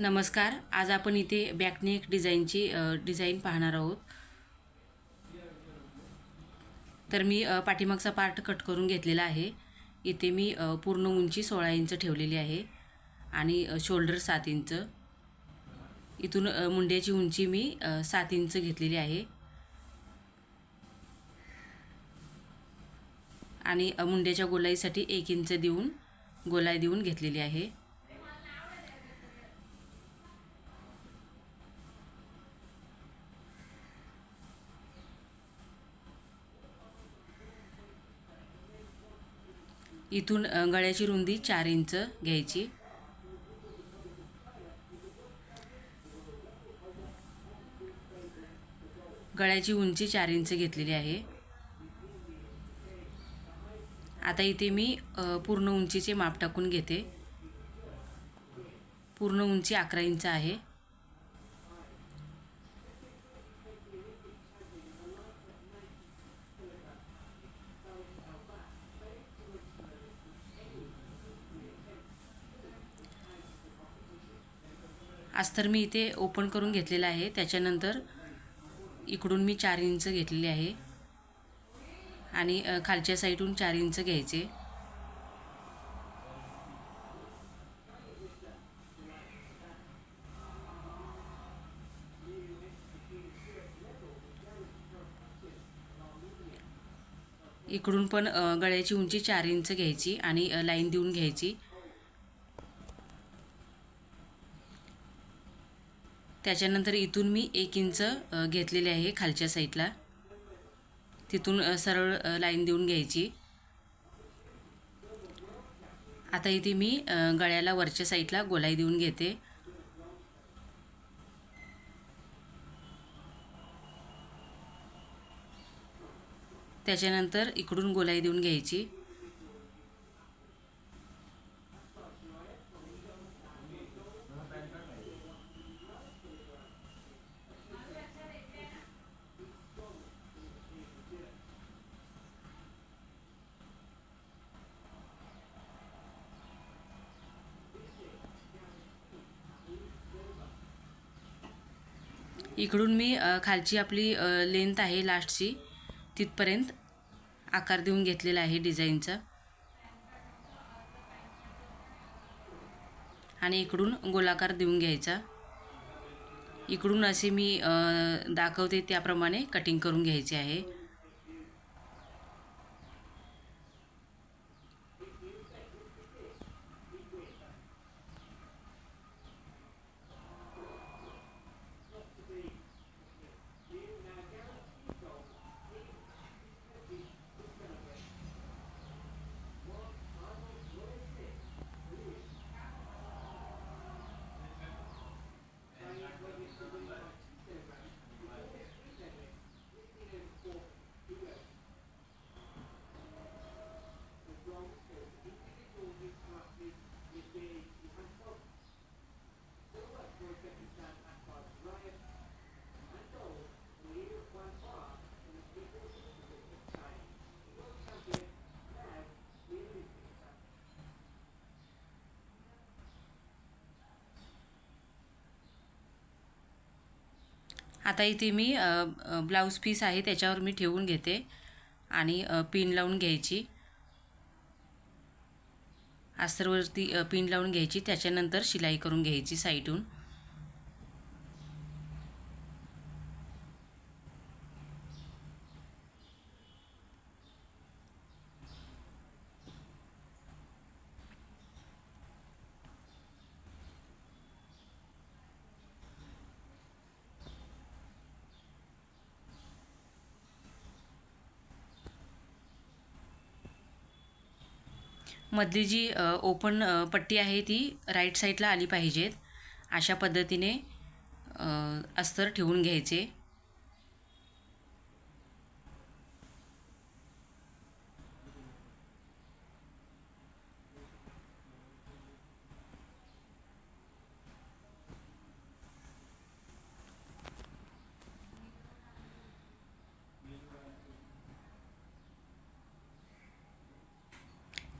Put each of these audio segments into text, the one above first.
नमस्कार आज आपण इथे बॅकनेक डिझाईनची डिझाईन पाहणार आहोत. तर मी पाठीमागचा पार्ट कट करून घेतलेला आहे. इथे मी पूर्ण उंची सोळा इंच ठेवलेली आहे आणि शोल्डर सात इंच. इथून मुंड्याची उंची मी सात इंच घेतलेली आहे. आणि मुंड्याच्या गोलाईसाठी एक इंच देऊन गोलाई देऊन घेतलेली आहे. इथून गळ्याची रुंदी चार इंच घ्यायची. गळ्याची उंची चार इंच घेतलेली आहे. आता इथे मी पूर्ण उंचीचे माप टाकून घेते. पूर्ण उंची अकरा इंच आहे. आज तर मी इथे ओपन करून घेतलेलं आहे. त्याच्यानंतर इकडून मी चार इंच घेतलेले आहे. आणि खालच्या साईडून चार इंच घ्यायचे. इकडून पण गळ्याची उंची चार इंच घ्यायची आणि लाईन देऊन घ्यायची. त्याच्यानंतर इथून मी एक इंच घेतलेले आहे खालच्या साईडला. तिथून सरळ लाईन देऊन घ्यायची. आता इथे मी गळ्याला वरच्या साईडला गोलाई देऊन घेते. त्याच्यानंतर इकडून गोलाई देऊन घ्यायची. इकडून मी खालची आपली लेंथ आहे लास्टची तिथपर्यंत आकार देऊन घेतलेला आहे डिझाईनचा आणि इकडून गोलाकार देऊन घ्यायचा. इकडून असे मी दाखवते त्याप्रमाणे कटिंग करून घ्यायचे आहे. आता इथे मी ब्लाऊज पीस आहे त्याच्यावर मी ठेवून घेते आणि पिन लावून घ्यायची. आस्तरवरती पिन लावून घ्यायची त्याच्यानंतर शिलाई करून घ्यायची साईडून मधली जी ओपन पट्टी आहे ती राईट साईडला आली पाहिजेत. अशा पद्धतीने अस्तर ठेवून घ्यायचे.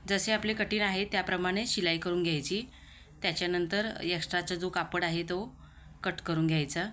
जसे आपले कठीण आहे त्याप्रमाणे शिलाई करून घ्यायची. त्याच्यानंतर एक्स्ट्राचा जो कापड आहे तो कट करून घ्यायचा.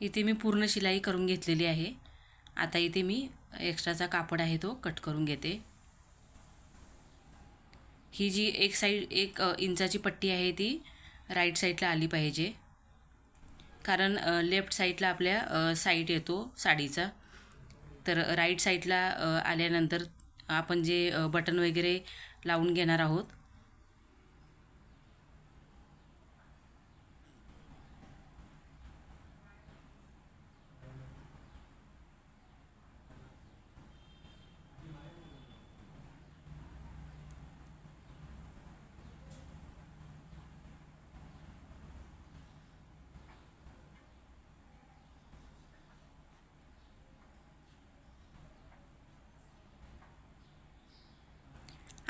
इथे मी पूर्ण शिलाई करून घेतलेली आहे. आता इथे मी एक्स्ट्राचा कापड आहे तो कट करून घेते. ही जी एक साईड एक इंचाची पट्टी आहे ती राईट साईडला आली पाहिजे. कारण लेफ्ट साईडला आपल्या साईड येतो साडीचा. तर राईट साईडला आल्यानंतर आपण जे बटन वगैरे लावून घेणार आहोत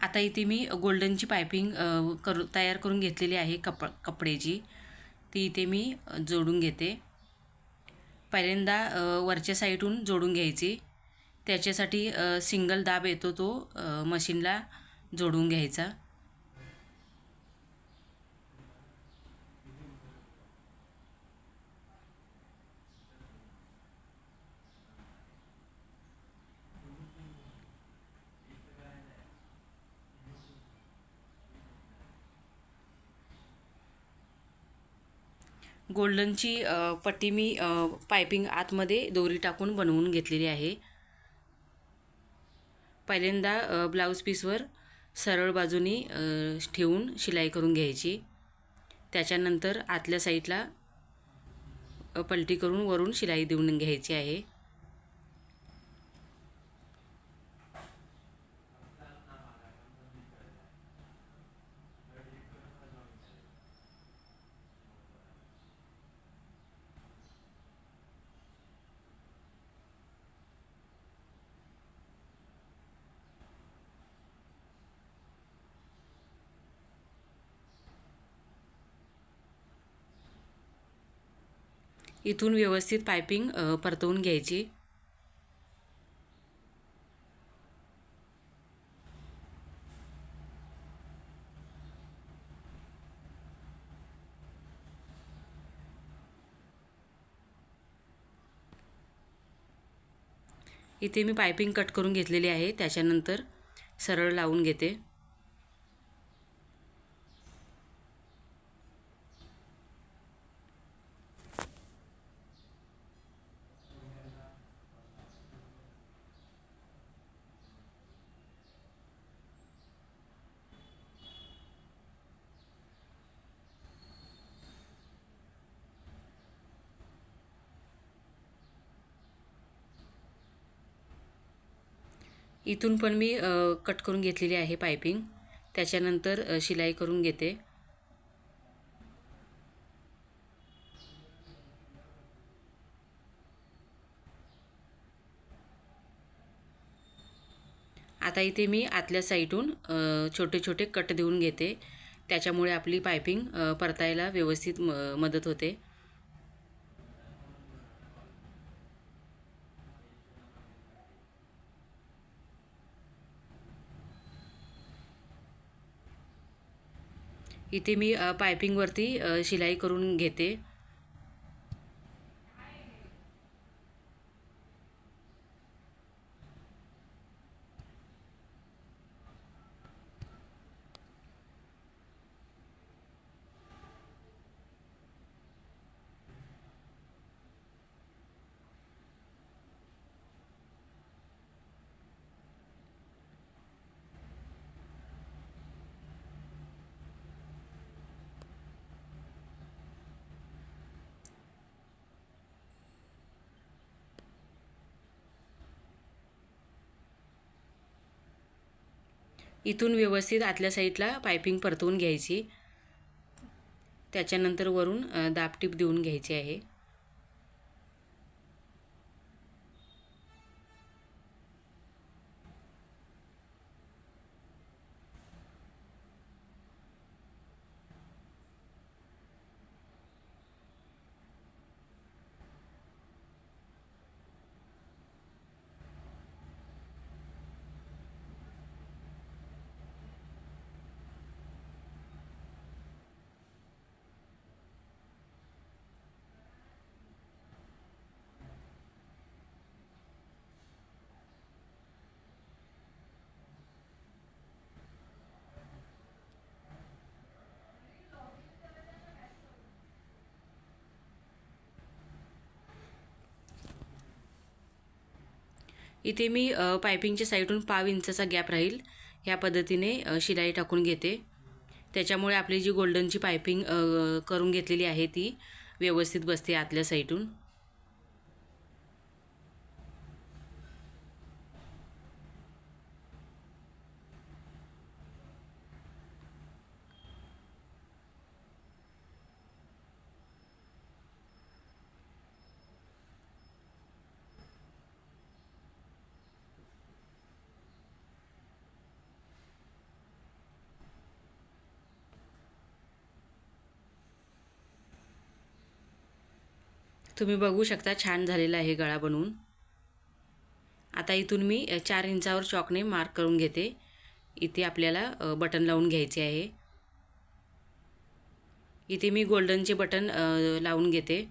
आता इथे मी गोल्डनची पायपिंग करू तयार करून घेतलेली आहे कप कपड्याची ती इथे मी जोडून घेते. पहिल्यांदा वरच्या साईडहून जोडून घ्यायची. त्याच्यासाठी सिंगल दाब येतो तो मशीनला जोडून घ्यायचा. गोल्डनची पट्टी मी पायपिंग आतमध्ये दोरी टाकून बनवून घेतलेली आहे. पहिल्यांदा ब्लाऊज पीसवर सरळ बाजूनी ठेवून शिलाई करून घ्यायची. त्याच्यानंतर आतल्या साईडला पलटी करून वरून शिलाई देऊन घ्यायची आहे. इथून व्यवस्थित पायपिंग परतवून घ्यायची. इथे मी पायपिंग कट करून घेतलेली आहे. त्याच्यानंतर सरळ लावून घेते. इथून पण मी कट करून घेतलेली आहे पायपिंग त्याच्यानंतर शिलाई करून घेते. आता इथे मी आतल्या साईडहून छोटे छोटे कट देऊन घेते. त्याच्यामुळे आपली पायपिंग परतायला व्यवस्थित म मदत होते. इथे मी पायपिंगवरती शिलाई करून घेते. इथून व्यवस्थित आतल्या साईडला पायपिंग परतवून घ्यायची. त्याच्यानंतर वरून दाबटीप देऊन घ्यायची आहे. इथे मी पायपिंगच्या साईडून पाव इंचाचा गॅप राहील. ह्या पद्धतीने शिलाई टाकून घेते. त्याच्यामुळे आपली जी गोल्डनची पायपिंग करून घेतलेली आहे ती व्यवस्थित बसते आतल्या साईडून. तुम्ही बघू शकता छान झालेला आहे गळा बनवून. आता इथून मी चार इंचावर चॉकने मार्क करून घेते. इथे आपल्याला बटन लावून घ्यायचे आहे. इथे मी गोल्डनचे बटन लावून घेते.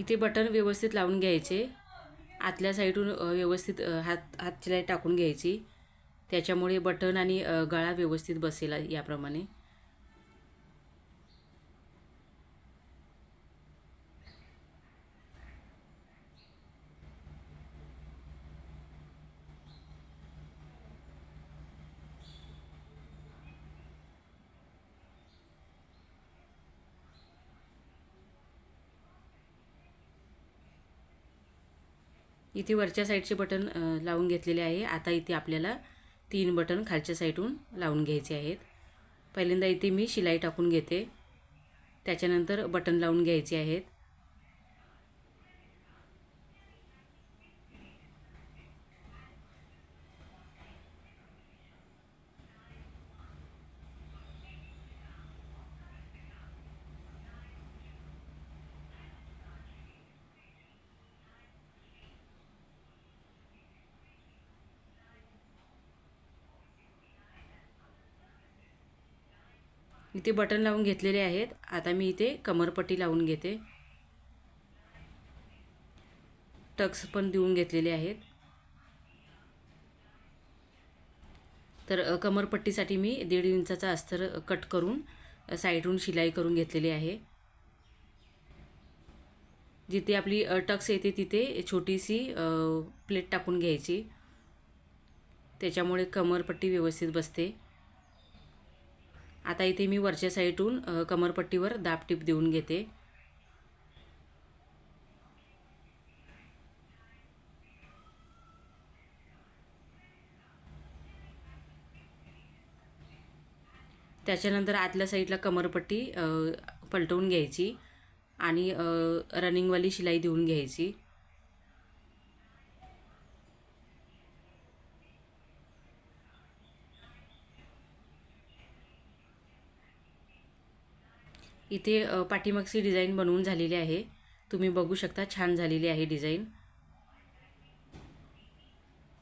इथे बटन व्यवस्थित लावून घ्यायचे. आतल्या साईडून व्यवस्थित हात हात शिलाई टाकून घ्यायची. त्याच्यामुळे बटन आणि गळा व्यवस्थित बसेल याप्रमाणे इथे वरच्या साईडचे बटन लावून घेतलेले आहे. आता इथे आपल्याला तीन बटन खालच्या साईडहून लावून घ्यायचे आहेत. पहिल्यांदा इथे मी शिलाई टाकून घेते. त्याच्यानंतर बटन लावून घ्यायचे आहेत. इथे बटन लावून घेतलेले आहेत. आता मी इथे कमरपट्टी लावून घेते. टक्स पण देऊन घेतलेले आहेत. तर कमरपट्टीसाठी मी दीड इंचाचा अस्तर कट करून साईडहून शिलाई करून घेतलेली आहे. जिथे आपली टक्स येते तिथे छोटीशी प्लेट टाकून घ्यायची. त्याच्यामुळे कमरपट्टी व्यवस्थित बसते. आता इथे मी वरच्या साईडून कमरपट्टीवर कमरपट्टीवर दाबटीप देऊन घेते. त्याच्यानंतर आतल्या साईडला कमरपट्टी पलटवून घ्यायची आणि रनिंगवाली शिलाई देऊन घ्यायची. इथे पाठीमागची डिझाईन बनवून झालेली आहे. तुम्ही बघू शकता छान झालेली आहे डिझाईन.